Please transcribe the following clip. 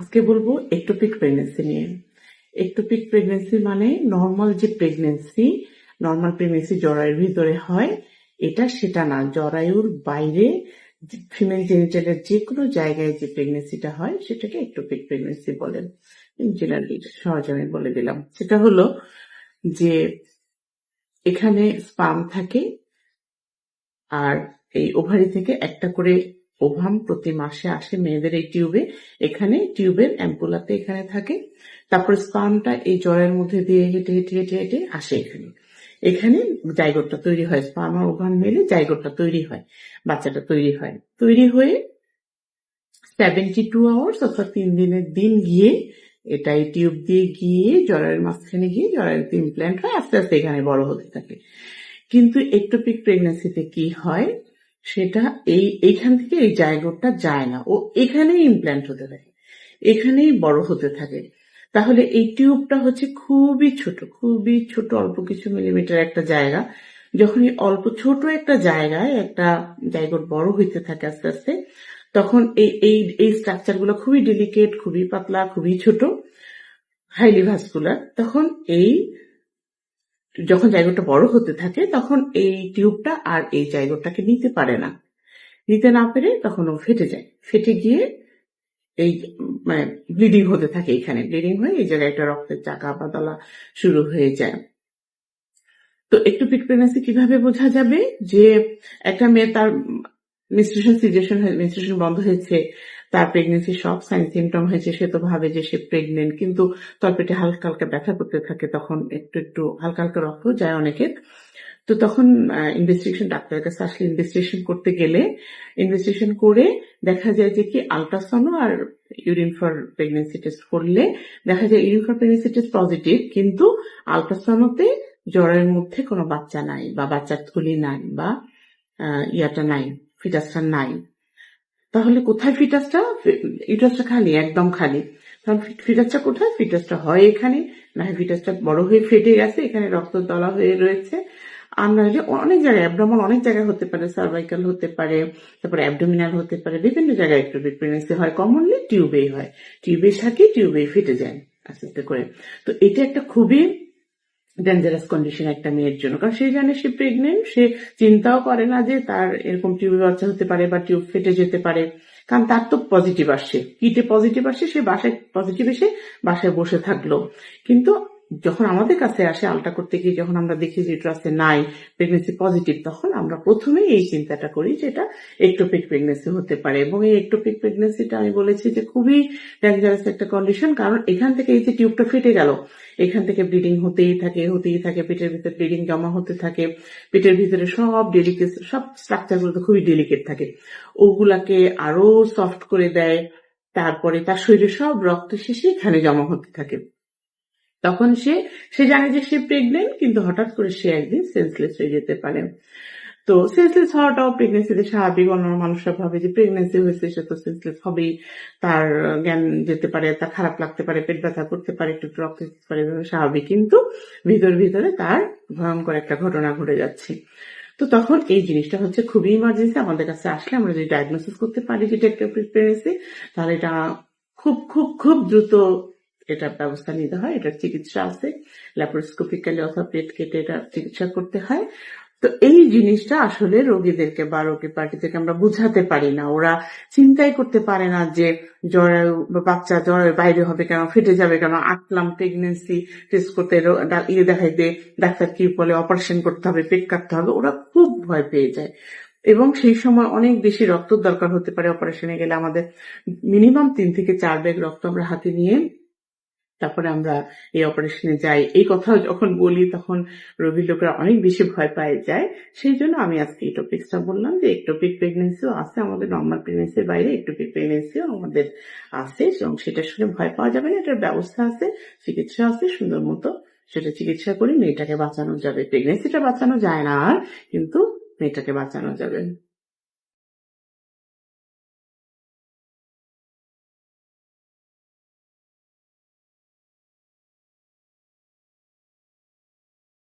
আজকে বলব ectopic pregnancy নিয়ে। একটোপিক প্রেগনেন্সি মানে নর্মাল যে প্রেগনেন্সি নর্মাল প্রেগনেন্সি জরায়ুর ভিতরে হয়, এটা সেটা না। জরায়ুর বাইরে ফিমেল জেনিটালের যে কোনো জায়গায় যে প্রেগনেন্সিটা হয়, সেটাকে একটোপিক প্রেগনেন্সি বলেন জেনারেলি সহজ আমি বলে দিলাম। সেটা হলো যে এখানে স্পাম থাকে, আর এই ওভারি থেকে একটা করে ওভাম প্রতি মাসে আসে মেয়েদের এই টিউবে। এখানে টিউবের অ্যাম্পুলাতে এখানে থাকে। তারপর স্পামটা এই জ্বরের মধ্যে দিয়ে হেঁটে হেঁটে হেঁটে হেঁটে আসে এখানে। এখানে জাইগোটটা তৈরি হয়। স্পাম আর ওভাম মিলে জাইগোটটা তৈরি হয়। বাচ্চাটা তৈরি হয়। তৈরি হয়ে সেভেন্টি টু আওয়ার্স অর্থাৎ তিন দিনের দিন গিয়ে এটা এই টিউব দিয়ে গিয়ে জরায়ের মাঝখানে গিয়ে জরায়ের ইমপ্ল্যান্ট হয়। আস্তে আস্তে এখানে বড় হতে থাকে। কিন্তু একটোপিক প্রেগনেন্সিতে কি হয়? সেটা এই, এইখান থেকে এই জায়গাটা যায় না। ও এখানেই ইমপ্ল্যান্ট হতে থাকে, এখানেই বড় হতে থাকে। তাহলে এই টিউবটা হচ্ছে খুবই ছোট খুবই ছোট, অল্প কিছু মিলিমিটার একটা জায়গা। যখন এই অল্প ছোট একটা জায়গায় একটা জায়গা বড় হইতে থাকে আস্তে আস্তে, তখন এই এই এই স্ট্রাকচারগুলো খুবই ডেলিকেট খুবই পাতলা, খুবই ছোট হাইলি ভাস্কুলার তখন এই যখন জায়গাটা বড় হতে থাকে, তখন এই টিউবটা আর এই জায়গাটাকে নিতে পারে না। নিতে না পেরে তখন ও ফেটে যায়। ফেটে গিয়ে এই মানে ব্লিডিং হতে থাকে এখানে। ব্লিডিং হয়ে এই জায়গায় একটা রক্তের চাকা পাতলা শুরু হয়ে যায়। তো একটু পিক প্রেগনেন্সি কীভাবে বোঝা যাবে? যে একটা মেয়ে তার মিস্ট্রেশন সিজেশন মিস্ট্রেশন বন্ধ হয়েছে তার প্রেগনেন্সি সব সাইন সিমটম হয়েছে, সে তো ভাবে যে সে প্রেগনেন্ট কিন্তু তলপেটে হালকা হালকা ব্যথা করতে থাকে, তখন একটু একটু হালকা হালকা রক্ত যায় অনেকের। তো তখন ইনভেস্টিগেশন ডাক্তারের কাছে আসলে ইনভেস্টিগেশন করতে গেলে ইনভেস্টিগেশন করে দেখা যায় যে কি আলট্রাসাউন্ড আর ইউরিন ফর প্রেগনেন্সি টেস্ট করলে দেখা যায় urine for pregnancy test positive কিন্তু আলট্রাসাউন্ডতে জ্বরের মধ্যে কোনো বাচ্চা নাই বা বাচ্চার থলি নাই বা ইয়াটা নাই ফিটাসটা নাই। তাহলে কোথায় ফিটাসটা ইউটাসটা খালি, একদম খালি। তাহলে ফিটাসটা কোথায়? ফিটাসটা হয় এখানে। না ফিটাসটা বড় হয়ে ফেটে গেছে, এখানে রক্ত দলা হয়ে রয়েছে। আর নাহলে অনেক জায়গায় অ্যাবডামন অনেক জায়গায় হতে পারে সার্ভাইকাল হতে পারে, তারপরে অ্যাবডোমিনাল হতে পারে, বিভিন্ন জায়গায় একটু প্রেগনেন্সি হয়। কমনলি টিউবেই হয়। টিউবে থাকে টিউবেই ফেটে যায়, আস্তে আস্তে করে। তো এটা একটা খুবই ডেঞ্জারাস কন্ডিশন একটা মেয়ের জন্য। কারণ সে জানে সে প্রেগনেন্ট সে চিন্তাও করে না যে তার এরকম টিউবে বাচ্চা হতে পারে বা টিউব ফেটে যেতে পারে। কারণ তার তো পজিটিভ আসছে কিটে পজিটিভ আসছে সে বাসায় পজিটিভ এসে বাসায় বসে থাকল। কিন্তু যখন আমাদের কাছে আসে আলটা করতে গিয়ে যখন আমরা দেখি যে ইউট্রাসে নাই প্রেগনেন্সি পজিটিভ তখন আমরা প্রথমেই এই চিন্তাটা করি যে এটা একটোপিক প্রেগনেন্সি হতে পারে। এবং এই একটোপিক প্রেগনেন্সিটা আমি বলেছি যে খুবই ডেঞ্জারাস একটা কন্ডিশন কারণ এখান থেকে এই যে টিউবটা ফেটে গেল, এখান থেকে ব্লিডিং হতেই থাকে হতেই থাকে, পেটের ভিতরে ব্লিডিং জমা হতে থাকে, পেটের ভিতরে সব ডেলিকেট সব স্ট্রাকচারগুলো তো খুবই ডেলিকেট থাকে। ওগুলাকে আরও সফট করে দেয়, তারপরে তার শরীরে সব রক্ত শেষে এখানে জমা হতে থাকে। তখন সে সে জানে যে সে প্রেগনেন্ট কিন্তু হঠাৎ করে সে একদিন সেন্সলেস হয়ে যেতে পারে। তো সেন্সলেস হওয়াটাও প্রেগনেন্সিতে স্বাভাবিক। অন্য মানুষরা ভাবে যে প্রেগনেন্সি হয়েছে, সে তো সেন্সলেস হবেই। তার জ্ঞান যেতে পারে, তার খারাপ লাগতে পারে, পেট ব্যথা করতে পারে, একটু রক্ত দিতে পারে স্বাভাবিক। কিন্তু ভিতর, ভিতরে তার ভয়ঙ্কর একটা ঘটনা ঘটে যাচ্ছে। তো তখন এই জিনিসটা হচ্ছে খুবই ইমার্জেন্সি আমাদের কাছে আসলে আমরা যদি ডায়াগনোসিস করতে পারি যেটা একটা প্রেগনেন্সি তাহলে এটা খুব খুব খুব দ্রুত এটা ব্যবস্থা নিতে হয়, এটার চিকিৎসা আছে ল্যাপারোস্কোপিক্যালি অথবা পেট কেটে এটা চিকিৎসা করতে হয়। তো এই জিনিসটা আসলে রোগীদেরকে বা রোগী পার্টিদেরকে আমরা বুঝাতে পারি না। ওরা চিন্তাই করতে পারে না যে জরায়ু বাচ্চা জরায়ু বাইরে হবে কেন, ফেটে যাবে কেন আটলাম প্রেগনেন্সি টেস্ট করতে ইয়ে দেখাইতে ডাক্তার কি বলে অপারেশন করতে হবে, পেট কাটতে হবে, ওরা খুব ভয় পেয়ে যায়। এবং সেই সময় অনেক বেশি রক্ত দরকার হতে পারে অপারেশনে গেলে। আমাদের মিনিমাম তিন থেকে চার ব্যাগ রক্ত আমরা হাতে নিয়ে তারপরে আমরা এই অপারেশনে যাই। এই কথা যখন বলি, তখন রোগীর লোকরা অনেক বেশি ভয় পায়, যায়। সেই জন্য আমি আজকে এই টপিকসটা বললাম যে একটোপিক প্রেগনেন্সিও আছে আমাদের নর্মাল প্রেগনেন্সির বাইরে একটোপিক প্রেগনেন্সিও আমাদের আছে এবং সেটা শুনে ভয় পাওয়া যাবে না, এটার ব্যবস্থা আছে, চিকিৎসা আছে, সুন্দর মতো সেটা চিকিৎসা করে মেয়েটাকে বাঁচানো যাবে। প্রেগনেন্সিটা বাঁচানো যায় না আর, কিন্তু মেয়েটাকে বাঁচানো যাবে।